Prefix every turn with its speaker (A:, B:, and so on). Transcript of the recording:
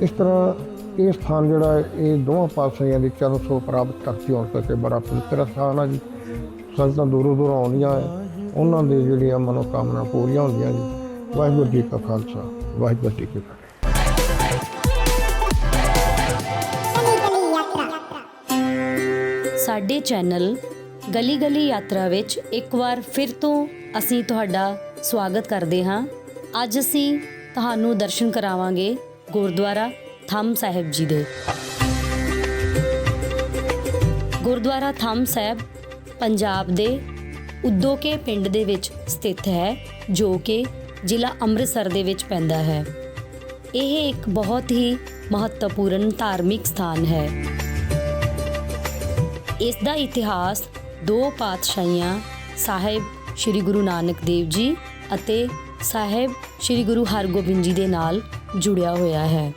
A: ਇਸ ਤਰ੍ਹਾਂ ਇਹ ਸਥਾਨ ਜਿਹੜਾ ਹੈ, ਇਹ ਦੋਵਾਂ ਪਾਸਿਆਂ ਦੀ ਚਰਨ ਸੋ ਪ੍ਰਾਪਤ ਧਰਤੀ ਹੋਣ ਕਰਕੇ ਬੜਾ ਪਵਿੱਤਰ ਸਥਾਨ ਆ ਜੀ। ਸੰਗਤਾਂ ਦੂਰੋਂ ਦੂਰੋਂ ਆਉਂਦੀਆਂ ਹੈ। ਉਹਨਾਂ ਦੇ ਜਿਹੜੀਆਂ ਮਨੋਕਾਮਨਾ ਪੂਰੀਆਂ ਹੁੰਦੀਆਂ ਜੀ। ਵਾਹਿਗੁਰੂ ਜੀ ਕਾ ਖਾਲਸਾ ਵਾਹਿਗੁਰੂ ਜੀ ਕੀ ਫਤਿਹ।
B: ਸਾਡੇ ਚੈਨਲ ਗਲੀ ਗਲੀ ਯਾਤਰਾ ਵਿੱਚ ਇੱਕ ਵਾਰ ਫਿਰ ਤੋਂ ਅਸੀਂ ਤੁਹਾਡਾ ਸਵਾਗਤ ਕਰਦੇ ਹਾਂ। ਅੱਜ ਅਸੀਂ ਤੁਹਾਨੂੰ ਦਰਸ਼ਨ ਕਰਾਵਾਂਗੇ। ਗੁਰਦੁਆਰਾ ਥੰਮ ਸਾਹਿਬ ਜੀ ਦੇ। ਗੁਰਦੁਆਰਾ ਥੰਮ ਸਾਹਿਬ ਪੰਜਾਬ ਦੇ ਉਦੋਕੇ ਪਿੰਡ ਦੇ ਵਿੱਚ ਸਥਿਤ ਹੈ, ਜੋ ਕਿ ਜ਼ਿਲ੍ਹਾ ਅੰਮ੍ਰਿਤਸਰ ਦੇ ਵਿੱਚ ਪੈਂਦਾ ਹੈ। ਇਹ ਇੱਕ ਬਹੁਤ ਹੀ ਮਹੱਤਵਪੂਰਨ ਧਾਰਮਿਕ ਸਥਾਨ ਹੈ। ਇਸ ਦਾ ਇਤਿਹਾਸ ਦੋ ਪਾਤਸ਼ਾਹੀਆਂ ਸਾਹਿਬ ਸ੍ਰੀ ਗੁਰੂ ਨਾਨਕ ਦੇਵ ਜੀ ਅਤੇ ਸਾਹਿਬ ਸ੍ਰੀ ਗੁਰੂ ਹਰਗੋਬਿੰਦ ਜੀ ਦੇ ਨਾਲ ਜੁੜਿਆ ਹੋਇਆ ਹੈ।